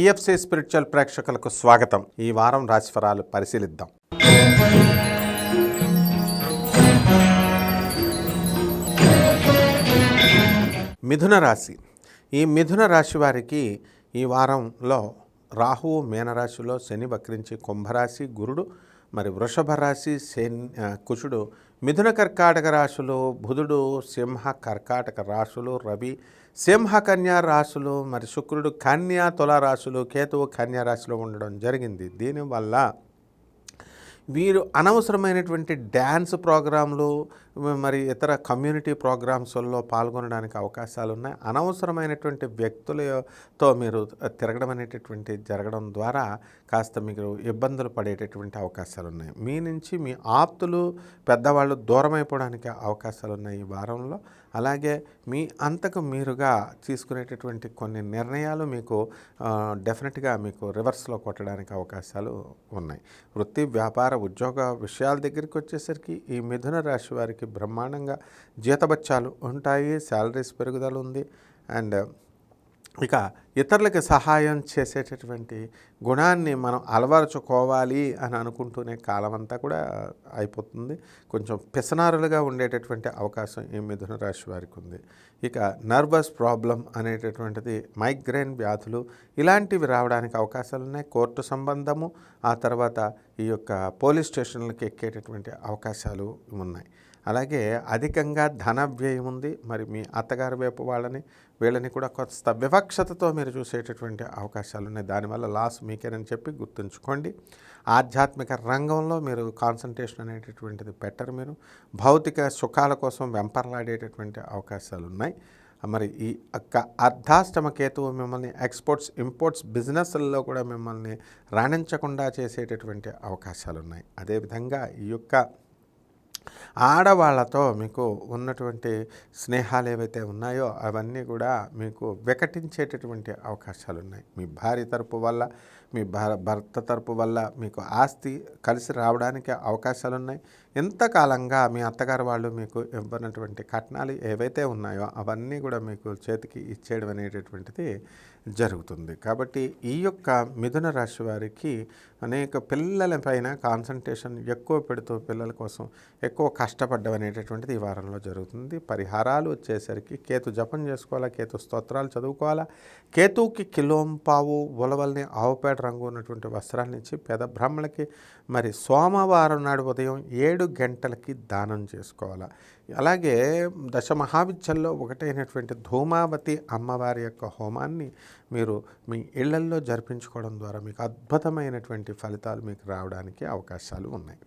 PFC spiritual ప్రేక్షకులకు స్వాగతం. ఈ వారం రాశిఫలాలు పరిశీలిద్దాం. మిథున రాశి. ఈ మిథున రాశి వారికి ఈ వారంలో రాహువు మీనరాశిలో శని వక్రించి కుంభరాశి గురుడు మరి వృషభ రాశి శని కుషుడు మిథున కర్కాటక రాశులు బుధుడు సింహ కర్కాటక రాశులు రవి సింహ కన్యా రాశులు మరి శుక్రుడు కన్యా తుల రాశులు కేతువు కన్యా రాశిలో ఉండడం జరిగింది. దీనివల్ల వీరు అనవసరమైనటువంటి డ్యాన్స్ ప్రోగ్రాంలు మరి ఇతర కమ్యూనిటీ ప్రోగ్రామ్స్లో పాల్గొనడానికి అవకాశాలు ఉన్నాయి అనవసరమైనటువంటి వ్యక్తులతో మీరు తిరగడం అనేటటువంటి జరగడం ద్వారా కాస్త మీరు ఇబ్బందులు పడేటటువంటి అవకాశాలు ఉన్నాయి మీ నుంచి మీ ఆప్తులు పెద్దవాళ్ళు దూరం అయిపోవడానికి అవకాశాలు ఉన్నాయి ఈ వారంలో. అలాగే మీ అంతకు మీరుగా తీసుకునేటటువంటి కొన్ని నిర్ణయాలు మీకు డెఫినెట్గా మీకు రివర్స్లో కొట్టడానికి అవకాశాలు ఉన్నాయి. వృత్తి వ్యాపార ఉద్యోగ విషయాల దగ్గరికి వచ్చేసరికి ఈ మిథున రాశి వారికి బ్రహ్మాండంగా జీతబత్యాలు ఉంటాయి శాలరీస్ పెరుగుదల ఉంది. అండ్ ఇక ఇతరులకి సహాయం చేసేటటువంటి గుణాన్ని మనం అలవరుచుకోవాలి అని అనుకుంటూనే కాలం అంతా కూడా అయిపోతుంది. కొంచెం పిసనారులుగా ఉండేటటువంటి అవకాశం ఈ మిథున రాశి వారికి ఉంది. ఇక నర్వస్ ప్రాబ్లం అనేటటువంటిది మైగ్రేన్ వ్యాధులు ఇలాంటివి రావడానికి అవకాశాలు ఉన్నాయి. కోర్టు సంబంధము ఆ తర్వాత ఈ యొక్క పోలీస్ స్టేషన్లకి ఎక్కేటటువంటి అవకాశాలు ఉన్నాయి. అలాగే అధికంగా ధన వ్యయం ఉంది. మరి మీ అత్తగారి వైపు వాళ్ళని వీళ్ళని కూడా కొత్త వివక్షతతో మీరు చూసేటటువంటి అవకాశాలు ఉన్నాయి. దానివల్ల లాస్ మీకేనని చెప్పి గుర్తుంచుకోండి. ఆధ్యాత్మిక రంగంలో మీరు కాన్సన్ట్రేషన్ అనేటటువంటిది పెట్టరు మీరు. భౌతిక సుఖాల కోసం వెంపర్లాడేటటువంటి అవకాశాలు ఉన్నాయి. మరి ఈ యొక్క అర్ధాష్టమ కేతువు మిమ్మల్ని ఎక్స్పోర్ట్స్ ఇంపోర్ట్స్ బిజినెస్లలో కూడా మిమ్మల్ని రాణించకుండా చేసేటటువంటి అవకాశాలు ఉన్నాయి. అదేవిధంగా ఈ యొక్క ఆడవాళ్ళతో మీకు ఉన్నటువంటి స్నేహాలు ఏవైతే ఉన్నాయో అవన్నీ కూడా మీకు వికటించేటటువంటి అవకాశాలు ఉన్నాయి మీ భార్య తరపు వల్ల మీ భర్త తరపు వల్ల మీకు ఆస్తి కలిసి రావడానికి అవకాశాలు ఉన్నాయి ఎంతకాలంగా మీ అత్తగారు వాళ్ళు మీకు ఇవ్వనటువంటి కట్నాలు ఏవైతే ఉన్నాయో అవన్నీ కూడా మీకు చేతికి ఇచ్చేయడం అనేటటువంటిది జరుగుతుంది. కాబట్టి ఈ యొక్క మిథున రాశి వారికి అనేక పిల్లల పైన కాన్సన్ట్రేషన్ ఎక్కువ పెడుతూ పిల్లల కోసం ఎక్కువ కష్టపడ్డం అనేటటువంటిది ఈ వారంలో జరుగుతుంది. పరిహారాలు వచ్చేసరికి కేతు జపం చేసుకోవాలా కేతు స్తోత్రాలు చదువుకోవాలా కేతుకి కిలోంపావు ఉలవల్ని ఆవుపేట రంగు ఉన్నటువంటి వస్త్రాలు ఇచ్చి పేద బ్రాహ్మణులకి మరి సోమవారం నాడు ఉదయం ఏడు గంటలకి దానం చేసుకోవాలా. అలాగే దశ మహావిద్యల్లో ఒకటైనటువంటి ధూమావతి అమ్మవారి యొక్క హోమాన్ని మీరు మీ ఇళ్ళల్లో జరిపించుకోవడం ద్వారా మీకు అద్భుతమైనటువంటి ఫలితాలు మీకు రావడానికి అవకాశాలు ఉన్నాయి.